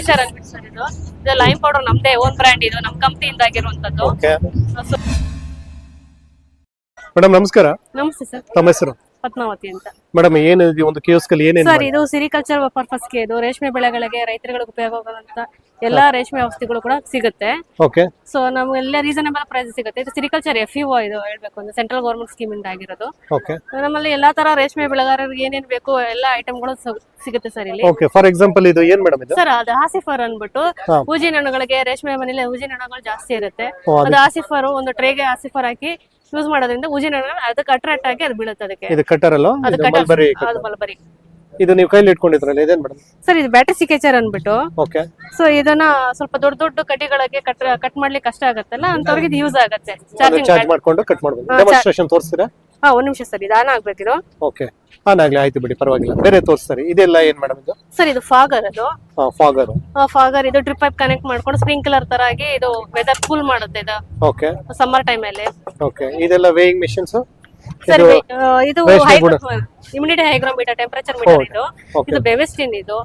Signature ಅನ್ಬಿಟ್ಟು sir ಇದು. ಇದು ಲೈಮ್ ಪೌಡರ್ ನಮ್ದೇ ಓನ್ ಬ್ರ್ಯಾಂಡ್ ಇದು ನಮ್ ಕಂಪ್ನಿಯಿಂದ ಆಗಿರುವಂತದ್ದು ಓಕೆ ಮೇಡಮ್ ನಮಸ್ಕಾರ. ನಮಸ್ತೆ ಸರ್. ತಮ್ಮ ಹೆಸರು? ಪದ್ಮಾವತಿ ಅಂತ. ಮೇಡಮ್ ಏನು ಇದು ಒಂದು ಕಿಯೋಸ್ಕಲ್ಲಿ ಏನೇನು ಸರ್ ಇದು ಸಿರಿಕಲ್ಚರ್ ಪರ್ಪಸ್ಗೆ ಇದು ರೇಷ್ಮೆ ಬೆಳೆಗಳಿಗೆ ರೈತರುಗಳಿಗೆ ಉಪಯೋಗ ಆಗುವಂತ ಎಲ್ಲಾ ರೇಷ್ಮೆ ಔಷಧಿಗಳು ಕೂಡ ಸಿಗುತ್ತೆ. ಓಕೆ ಸೊ ನಮ್ಗೆಲ್ಲ ರೀಸನಬಲ್ ಪ್ರೈಸ್ ಸಿಗುತ್ತೆ. ಇದು ಸಿರಿಕಲ್ಚರ್ ಎಫ್ ಯು ಇದು ಹೇಳ್ಬೇಕು ಅಂದ್ರೆ ಸೆಂಟ್ರಲ್ ಗೌರ್ಮೆಂಟ್ ಸ್ಕೀಮ್ ಇಂದ ಆಗಿರೋದು. ಓಕೆ ನಮ್ಮಲ್ಲಿ ಎಲ್ಲಾ ತರ ರೇಷ್ಮೆ ಬೆಳೆಗಾರರಿಗೆ ಏನೇನ್ ಬೇಕು ಎಲ್ಲಾ ಐಟಮ್ಗಳು ಸಿಗುತ್ತೆ ಸರ್ ಇಲ್ಲಿ. ಓಕೆ ಫಾರ್ ಎಕ್ಸಾಂಪಲ್ ಇದು ಏನ್ ಮೇಡಮ್ ಇದು? ಸರ್ ಅದು ಆಸಿಫರ್ ಅನ್ಬಿಟ್ಟು. ಹೂಜಿನ ಹಣ್ಣುಗಳಿಗೆ ರೇಷ್ಮೆ ಮನೇಲಿ ಹೂಜಿನ ಹಣ್ಣುಗಳು ಜಾಸ್ತಿ ಇರುತ್ತೆ. ಅದು- ಆಸಿಫರ್ ಒಂದು ಟ್ರೇಗೆ ಆಸಿಫರ್ ಹಾಕಿ ಯೂಸ್ ಮಾಡೋದ್ರಿಂದ ಹೂಜಿನ ಹಣ್ಣುಗಳು ಅದಕ್ಕೆ ಅಟ್ರಾಕ್ಟ್ ಆಗಿ ಅದು ಬೀಳುತ್ತೆ ಅದಕ್ಕೆ. ಇದು ಕಟ್ಟರ್ ಅಲ್ಲ ಅದು ಮಲ್ಬರಿ. ಇದು ನೀವು ಕೈಲಿ ಇಟ್ಕೊಂಡಿದ್ರಲ್ಲ ಇದೇನ್ ಮೇಡಮ್? ಸರ್ ಇದು ಬ್ಯಾಟ್ರಿ ಸಿಕೇಚರ್ ಅನ್ಬಿಟ್ಟು. ಓಕೆ. ಸೊ ಇದನ್ನ ಸ್ವಲ್ಪ ದೊಡ್ಡ ದೊಡ್ಡ ಕಡ್ಡಿಗಳಿಗೆ ಕಟ್ ಕಟ್ ಮಾಡ್ಲಿಕ್ಕೆ ಕಷ್ಟ ಆಗತ್ತಲ್ಲ ಅಂತವ್ರಿಗೆ ಇದು ಯೂಸ್ ಆಗುತ್ತೆ. ಚಾರ್ಜಿಂಗ್ ಚಾರ್ಜ್ ಮಾಡ್ಕೊಂಡು ಕಟ್ ಮಾಡ್ಬೋದು. ಹಾ, ಡೆಮಾನ್ಸ್ಟ್ರೇಷನ್ ತೋರಿಸ್ತೀರಾ? ಹಾ ಒಂದು ನಿಮಿಷ ಸರ್ ಇದು ಆನ್ ಆಗ್ಬೇಕಿದು ಓಕೆ. ಹಾನಾಗ್ಲಿ ಆಯ್ತು ಬಿಡಿ ಪರವಾಗಿಲ್ಲ. ಬೇರೆ ತೋರಿಸ್ತಾರೆ? ಇದೆಲ್ಲ ಏನ್ ಮೇಡಮ್ ಇದು? ಸರ್ ಇದು ಫಾಗರ್ ಅದು. ಫಾಗರ್. ಫಾಗರ್ ಇದು ಡ್ರಿಪ್ ಪೈಪ್ ಕನೆಕ್ಟ್ ಮಾಡ್ಕೊಂಡು ಸ್ಪ್ರಿಂಕ್ಲರ್ ತರ ಆಗಿ ಇದು ವೆದರ್ ಕೂಲ್ ಮಾಡುತ್ತೆ ಇದು. ಓಕೆ. ಸಮ್ಮರ್ ಟೈಮ್ ಅಲ್ಲಿ. ಓಕೆ. ಇದೆಲ್ಲ ವೇಯಿಂಗ್ ಮಿಷನ್ಸ್ ಸರ್ ಇದು ಇಮ್ಯುನಿಟಿ ಇದು ಹೈಗ್ರೋಮೀಟರ್ ಟೆಂಪರೇಚರ್ ಮೀಟರ್ ಇದು. ಇದು ಬೆವೆಸ್ಟಿನ್ ಇದು.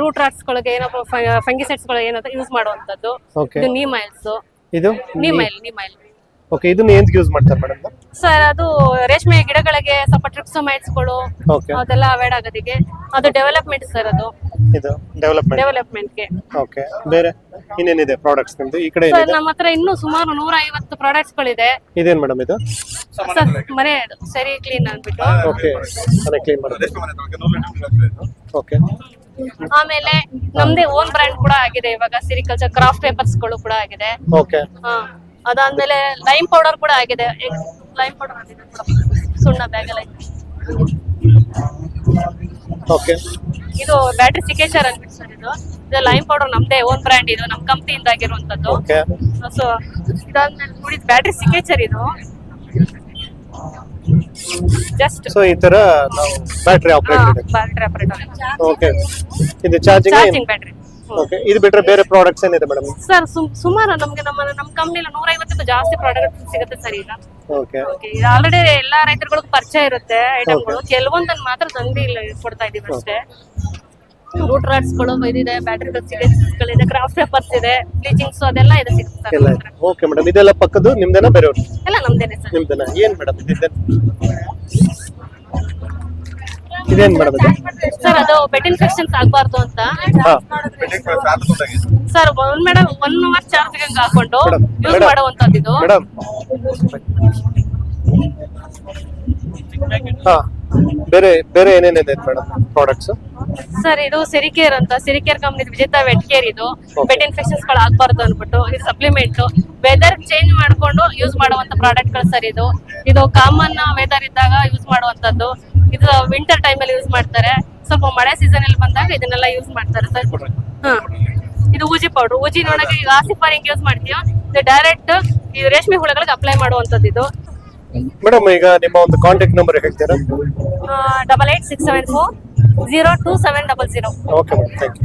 ರೂಟ್ ರಾಟ್ಸ್ ಗಳಿಗೆ ಏನಪ್ಪ ಫಂಗಿಸೈಡ್ಸ್ಗಳು ಏನಾದ್ರು ಯೂಸ್ ಮಾಡುವಂತದ್ದು ಇದು ನೀಮ್ ಆಯಿಲ್ಸ್ ಇದು neem oil neem oil okay ಇದನ್ನ ಏನ್ ಯೂಸ್ ಮಾಡ್ತಾರೆ ಮೇಡಮ್ ಸರ್ ಅದು ರೇಷ್ಮೆ ಗಿಡಗಳಿಗೆ ಸ್ವಲ್ಪ ಟ್ರಿಪ್ಸೋಮೈಟ್ಸ್ಗಳು ಅದೆಲ್ಲ ಅವಾಯ್ಡ್ ಆಗೋದಿಗೆ ಅದು ಡೆವಲಪ್ಮೆಂಟ್ ಸರ್ ಅದು. ಇದು ಡೆವಲಪ್ಮೆಂಟ್ ಡೆವಲಪ್ಮೆಂಟ್ಗೆ. ಓಕೆ ಬೇರೆ ಇನ್ನೇನಿದೆ ಪ್ರಾಡಕ್ಟ್ಸ್ ನಿಮ್ದು? ಈ ಕಡೆ ಸರ್ ಏನಿದೆ? ನಮ್ಮ ಹತ್ರ ಇನ್ನೂ ಸುಮಾರು ನೂರ ಐವತ್ತು ಪ್ರಾಡಕ್ಟ್ಸ್ ಗಳಿದೆ. ಇದೇನ್ ಮೇಡಮ್ ಇದು? ಸರ್ ಮನೆ ಸರಿ ಕ್ಲೀನ್ ಅಂದ್ಬಿಟ್ಟು ಓಕೆ ಮನೆ ಕ್ಲೀನ್ ಮಾಡೋದು ಓಕೆ ಆಮೇಲೆ ನಮ್ದೇ ಓನ್ ಬ್ರ್ಯಾಂಡ್ ಕೂಡ ಆಗಿದೆ ಇವಾಗ ಸಿರಿಕಲ್ಚರ್ ಕ್ರಾಫ್ಟ್ ಪೇಪರ್ಸ್ಗಳು ಕೂಡ ಆಗಿದೆ. ಓಕೆ ಹಾ ಅದಾದ್ಮೇಲೆ ಲೈಮ್ ಪೌಡರ್ ಕೂಡ ಆಗಿದೆ. ಲೈಮ್ ಪೌಡರ್ ಆಗಿದೆ ಕೂಡ. ಸುಣ್ಣ ಬ್ಯಾಗ್ ಎಲ್ಲ ಇದೆ. ಓಕೆ ಇದು ಬ್ಯಾಟ್ರಿ ಸಿಕೇಚರ್ ಅನ್ಬಿಟ್ಟು ಸರ್ ಇದು. ಇದು ಲೈಮ್ ಪೌಡರ್ ನಮ್ದೇ ಓನ್ ಬ್ರ್ಯಾಂಡ್ ಇದು ನಮ್ ಕಂಪ್ನಿಯಿಂದ ಆಗಿರುವಂತದ್ದು. ಓಕೆ ಸೊ ಇದಾದ್ಮೇಲೆ ನೋಡಿ ಬ್ಯಾಟ್ರಿ ಸಿಕೇಚರ್ ಇದು. ಜಸ್ಟ್ ಸೊ ಈ ತರ ನಾವು battery operated battery operator okay ಇದು ಚಾರ್ಜಿಂಗ್ ಚಾರ್ಜಿಂಗ್ ಬ್ಯಾಟ್ರಿ ಓಕೆ ಇದು ಬಿಟ್ರೆ ಬೇರೆ ಪ್ರಾಡಕ್ಟ್ಸ್ ಏನಿದೆ ಮೇಡಮ್ ಸರ್ ಸುಮಾರು ನಮ್ಗೆ ನಮ್ಮ ನಮ್ಮ ಕಂಪ್ನಿಲಿ ಕ್ಕಿಂತ ಜಾಸ್ತಿ ಪ್ರಾಡಕ್ಟ್ ಸಿಗುತ್ತೆ ಸರ್ ಈಗ. ಓಕೆ ಆಲ್ರೆಡಿ ಎಲ್ಲಾ ರೈತರುಗಳಿಗೂ ಪರಿಚಯ ಇರುತ್ತೆ ಐಟಮ್ಗಳು ಕೆಲವೊಂದನ್ನ ಮಾತ್ರ ತಂದಿ ಇಲ್ಲ ಕೊಡ್ತಾ ಇದೀವಿ ಅಷ್ಟೇ. ರೂಟ್ ರಾಟ್ಸ್ಗಳು ಇದಿದೆ ಗಳು ಇದೆ ಕ್ರಾಫ್ಟ್ ಪೇಪರ್ಸ್ ಇದೆ ಬ್ಲೀಚಿಂಗ್ಸ್ ಅದೆಲ್ಲ ಇದೆ ಸಿಗುತ್ತೆ ಎಲ್ಲ ಓಕೆ ಮೇಡಮ್ ಇದೆಲ್ಲ ಪಕ್ಕದ್ದು ನಿಮ್ದೇನಾ ಬೇರೆಯವ್ರು ಎಲ್ಲ ನಮ್ದೇನೆ ಸರ್. ನಿಮ್ದೇನಾ? ಏನ್ ಮೇಡಮ್ ಇದೇನ್ ಇದೇನ್ ಮಾಡಬೇಕು ಸರ್ ಅದು ಬೆಟ್ ಇನ್ಫೆಕ್ಷನ್ಸ್ ಆಗ್ಬಾರ್ದು ಅಂತ. ಹಾ. ಸರ್ ಒಂದ್ ಮೇಡಮ್ ಒನ್ ಅವರ್ ಚಾರ್ಜ್ ಹಂಗ ಹಾಕೊಂಡು ಯೂಸ್. ಮಾಡುವಂತದ್ದು. ಇದು ಮೇಡಮ್ ಹಾ ಬೇರೆ ಬೇರೆ ಏನೇನಿದೆ ಮೇಡಮ್ ಪ್ರಾಡಕ್ಟ್ಸ್ ಸರ್ ಇದು ಸಿರಿಕೇರ್ ಅಂತ. Siricare company Vijetha vet care ಇದು. ಬೆಡ್ ಇನ್ಫೆಕ್ಷನ್ಸ್ಗಳು ಆಗ್ಬಾರ್ದು ಅನ್ಬಿಟ್ಟು ಇದು ಸಪ್ಲಿಮೆಂಟ್ ವೆದರ್ ಚೇಂಜ್ ಮಾಡ್ಕೊಂಡು ಯೂಸ್ ಮಾಡುವಂತ ಪ್ರಾಡಕ್ಟ್ಗಳು ಸರ್ ಇದು. ಇದು ಕಾಮನ್ ವೆದರ್ ಇದ್ದಾಗ ಯೂಸ್ ಮಾಡುವಂತದ್ದು. ಇದು ವಿಂಟರ್ ಟೈಮ್ ಅಲ್ಲಿ ಯೂಸ್ ಮಾಡ್ತಾರೆ. ಸ್ವಲ್ಪ ಮಳೆ ಸೀಸನ್ ಅಲ್ಲಿ ಬಂದಾಗ ಇದನ್ನೆಲ್ಲ ಯೂಸ್ ಮಾಡ್ತಾರೆ ಸರ್ ಹಾ. ಇದು ಊಜಿ ಪೌಡರ್ ಊಜಿ ನೋಡಕ್ಕೆ ಈಗ ಆಸಿಫಾರ್ ಹೆಂಗ್ ಯೂಸ್ ಮಾಡ್ತೀವೋ ಇದು ಡೈರೆಕ್ಟ್ ಈ ರೇಷ್ಮೆ ಹುಳಗಳಿಗೆ ಅಪ್ಲೈ ಮಾಡುವಂತದ್ದು ಇದು. ಮೇಡಮ್ ಈಗ ನಿಮ್ಮ ಒಂದು ಕಾಂಟ್ಯಾಕ್ಟ್ ನಂಬರ್ ಹೇಳ್ತೀರಾ? Double eight six seven four zero two seven double zero okay madam thank you